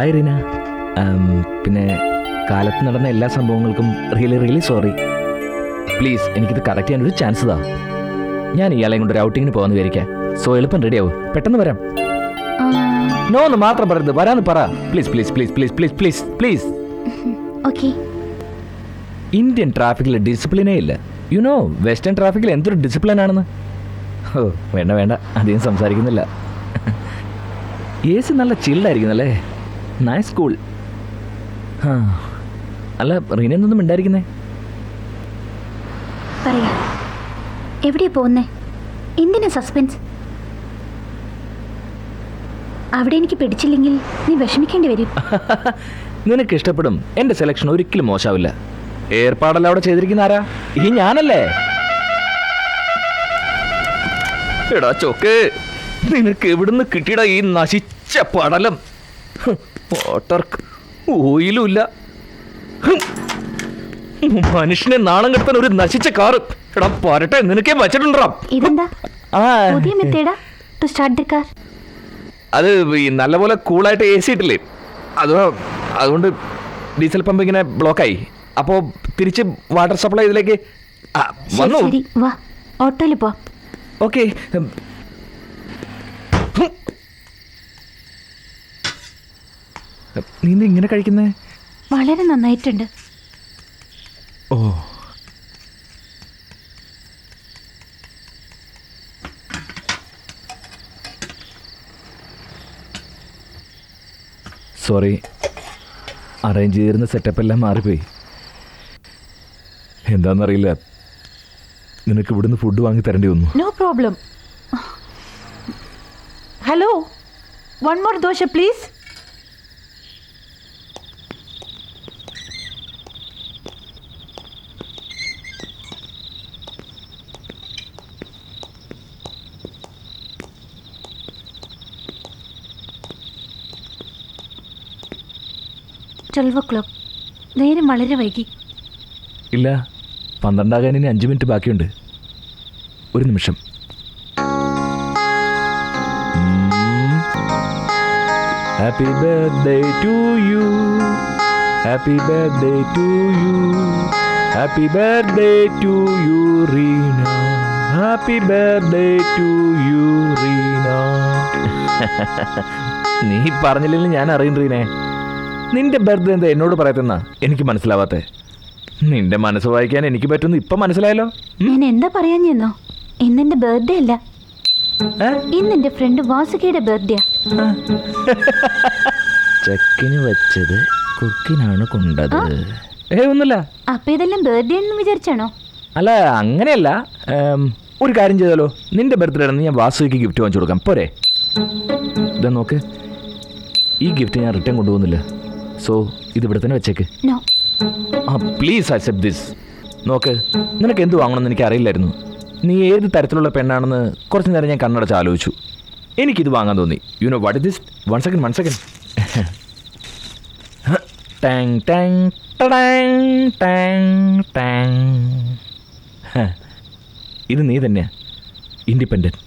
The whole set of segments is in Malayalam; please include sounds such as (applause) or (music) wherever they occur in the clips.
ഹായ് റീന പിന്നെ കാലത്ത് നടന്ന എല്ലാ സംഭവങ്ങൾക്കും റിയലി റിയലി സോറി പ്ലീസ് എനിക്കിത് കറക്റ്റ് ചെയ്യാൻ ഒരു ചാൻസ് താ ഞാൻ ഇയാളെ കൊണ്ട് ഒരു ഔട്ടിങ്ങിന് പോകാമെന്ന് വിചാരിക്കാം. സോ എളുപ്പം റെഡി ആവും. പെട്ടെന്ന് വരാം. നോ എന്ന് മാത്രം പറയരുത്. വരാന്ന് പറ. Please please please please please please please okay Indian ട്രാഫിക്കിൽ ഡിസിപ്ലിനേ ഇല്ല. യു നോ വെസ്റ്റേൺ ട്രാഫിക്കിൽ എന്തൊരു ഡിസിപ്ലിൻ ആണെന്ന്? ഓ വേണ്ട വേണ്ട. അധികം സംസാരിക്കുന്നില്ല. (laughs) എ സി നല്ല ചില്ലായിരിക്കുന്നല്ലേ നൈസ് സ്കൂൾ ആ അല്ല റീന എന്തൊന്നും ഉണ്ടായിരിക്കുന്നേ പറയാ. എവിടെയാ പോകുന്നേ? എന്തിനാ സസ്പെൻസ് അവിടെ എനിക്ക് പിടിച്ചില്ലെങ്കിൽ നീ വിഷമിക്കേണ്ടി വരും. (laughs) നിനക്ക് ഇഷ്ടപ്പെടും എന്റെ സെലക്ഷൻ ഒരിക്കലും മോശാവില്ല. ഏർപ്പാടല്ല അവിടെ ചെയ്തിരിക്കുന്ന ആരാ? ഈ ഞാനല്ലേ? എടാ ചോക്ക്. നിനക്ക് എവിടുന്ന് കിട്ടിയടാ ഈ നശിച്ച പടലം? ഹ്, ഓയിലുമില്ല. ഓയിലും മനുഷ്യനെ നാണം കെടുത്താൻ ഒരു നശിച്ച കാറ്. എടാ പരട്ടെ നിനക്കേ വച്ചിട്ടുണ്ടാ ഇതെന്താ? പുതിയ മെത്തേഡാ? To start the car. അത് ഈ നല്ലപോലെ കൂളായിട്ട് എ സി ഇട്ടില്ലേ? അത് അതുകൊണ്ട് ഡീസൽ പമ്പ് ഇങ്ങനെ ബ്ലോക്കായി. അപ്പോൾ തിരിച്ച് വാട്ടർ സപ്ലൈ ഇതിലേക്ക് വന്നു. വാ. ഓട്ടോയിൽ പോ ഓക്കെ. നീ എന്താ ഇങ്ങനെ കഴിക്കുന്നേ? വളരെ നന്നായിട്ടുണ്ട്. ഓ. സോറി അറേഞ്ച് ചെയ്തിരുന്ന സെറ്റപ്പ് എല്ലാം മാറിപ്പോയി. എന്താണെന്നറിയില്ല നിനക്ക് ഇവിടുന്ന് ഫുഡ് വാങ്ങി തരേണ്ടി വന്നു. No problem hello one more dosa please. Twelve o'clock നേരം വളരെ വൈകി. ഇല്ല പന്ത്രണ്ടാകാൻ ഇനി അഞ്ച് മിനിറ്റ് ബാക്കിയുണ്ട്. ഒരു നിമിഷം. Happy birthday to you happy birthday to you happy birthday to you Reena happy birthday to you Reena നീ പറഞ്ഞില്ലെങ്കിൽ ഞാൻ അറിയും റീനെ നിന്റെ ബർത്ത്ഡേ എന്താ എന്നോട് പറയത്തെന്നാ? എനിക്ക് മനസ്സിലാവാത്തെ. നിന്റെ മനസ്സ് വായിക്കാൻ എനിക്ക് പറ്റുന്നു ഇപ്പൊ മനസ്സിലായല്ലോ? ഞാൻ എന്താ പറയാൻ ചെന്നോ? ഇന്നെന്റെ ബർത്ത്ഡേ അല്ല. ഇന്നെന്റെ ഇന്ന് എന്റെ ഫ്രണ്ട് വാസുകിയുടെ ബർത്ത്ഡേ ചെക്കിന് വെച്ചത് കുക്കിനാണ് കൊണ്ടത്. ഏ ഒന്നുമില്ല. അപ്പൊ ഇതെല്ലാം ബർത്ത്ഡേ എന്ന് വിചാരിച്ചാണോ? അല്ല അങ്ങനെയല്ല. ഒരു കാര്യം ചെയ്താലോ? നിന്റെ ബർത്ത്ഡേ ആണെന്ന് ഞാൻ വാസുവിക്ക് ഗിഫ്റ്റ് വാങ്ങിച്ചു കൊടുക്കാം. പോരെ. ഇതാ നോക്ക്. ഈ ഗിഫ്റ്റ് ഞാൻ റിട്ടേൺ കൊണ്ടുപോകുന്നില്ല. സോ ഇത് ഇവിടെ തന്നെ വെച്ചേക്ക്. നോ ആ പ്ലീസ് അക്സെപ്റ്റ് ദിസ് നോക്ക് നിനക്ക് എന്ത് വാങ്ങണമെന്ന് എനിക്ക് അറിയില്ലായിരുന്നു നീ ഏത് തരത്തിലുള്ള പെണ്ണാണെന്ന് കുറച്ച് നേരം ഞാൻ കണ്ണടച്ച് ആലോചിച്ചു. എനിക്കിത് വാങ്ങാൻ തോന്നി. You know what is this one second one second tongue ടാങ് ടാങ് ടാങ് ടാങ് ഇത് നീ തന്നെയാ. ഇൻഡിപെൻഡന്റ്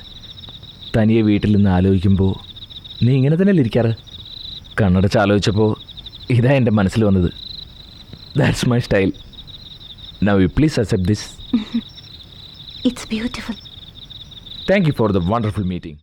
തനിയെ വീട്ടിൽ നിന്ന് ആലോചിക്കുമ്പോൾ നീ ഇങ്ങനെ തന്നെയല്ലേ ഇരിക്കാറ്? കണ്ണടച്ച് ആലോചിച്ചപ്പോൾ ഇതാ എന്റെ മനസ്സിൽ വന്നത്. That's my style now you please accept this it's beautiful thank you for the wonderful meeting